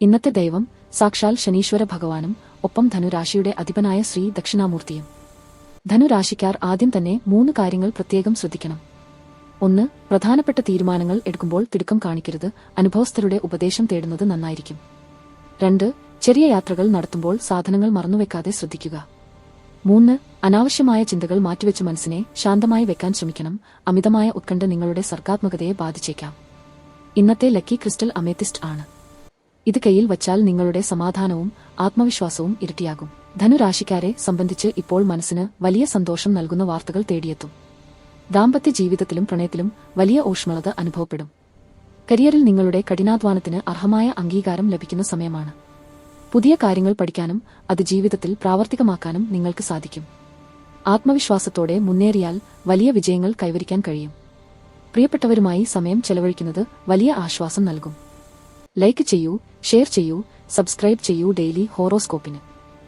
ഇന്നത്തെ ദൈവം സാക്ഷാൽ ശനീശ്വര ഭഗവാനും ഒപ്പം ധനുരാശിയുടെ അധിപനായ ശ്രീ ദക്ഷിണാമൂർത്തിയും. ധനുരാശിക്കാർ ആദ്യം തന്നെ മൂന്ന് കാര്യങ്ങൾ പ്രത്യേകം ശ്രദ്ധിക്കണം. ഒന്ന് പ്രധാനപ്പെട്ട തീരുമാനങ്ങൾ എടുക്കുമ്പോൾ തിടുക്കം കാണിക്കരുത് അനുഭവസ്ഥരുടെ ഉപദേശം തേടുന്നത് നന്നായിരിക്കും. രണ്ട് ചെറിയ യാത്രകൾ നടത്തുമ്പോൾ സാധനങ്ങൾ മറന്നുവെക്കാതെ ശ്രദ്ധിക്കുക. മൂന്ന് അനാവശ്യമായ ചിന്തകൾ മാറ്റിവെച്ച് മനസ്സിനെ ശാന്തമായി വെക്കാൻ ശ്രമിക്കണം അമിതമായ ഉത്കണ്ഠ നിങ്ങളുടെ സർഗാത്മകതയെ ബാധിച്ചേക്കാം. ഇന്നത്തെ ലക്കി ക്രിസ്റ്റൽ അമേത്തിസ്റ്റ് ആണ്. ഇത് കയ്യിൽ വച്ചാൽ നിങ്ങളുടെ സമാധാനവും ആത്മവിശ്വാസവും ഇരട്ടിയാകും. ധനുരാശിക്കാരെ സംബന്ധിച്ച് ഇപ്പോൾ മനസ്സിന് വലിയ സന്തോഷം നൽകുന്ന വാർത്തകൾ തേടിയെത്തും. ദാമ്പത്യ ജീവിതത്തിലും പ്രണയത്തിലും വലിയ ഊഷ്മളത അനുഭവപ്പെടും. കരിയറിൽ നിങ്ങളുടെ കഠിനാധ്വാനത്തിന് അർഹമായ അംഗീകാരം ലഭിക്കുന്ന സമയമാണ്. പുതിയ കാര്യങ്ങൾ പഠിക്കാനും അത് ജീവിതത്തിൽ പ്രാവർത്തികമാക്കാനും നിങ്ങൾക്ക് സാധിക്കും. ആത്മവിശ്വാസത്തോടെ മുന്നേറിയാൽ വലിയ വിജയങ്ങൾ കൈവരിക്കാൻ കഴിയും. പ്രിയപ്പെട്ടവരുമായി സമയം ചെലവഴിക്കുന്നത് വലിയ ആശ്വാസം നൽകും. ലൈക്ക് ചെയ്യൂ ഷെയർ ചെയ്യൂ സബ്സ്ക്രൈബ് ചെയ്യൂ ഡെയിലി ഹോറോസ്കോപ്പിന്.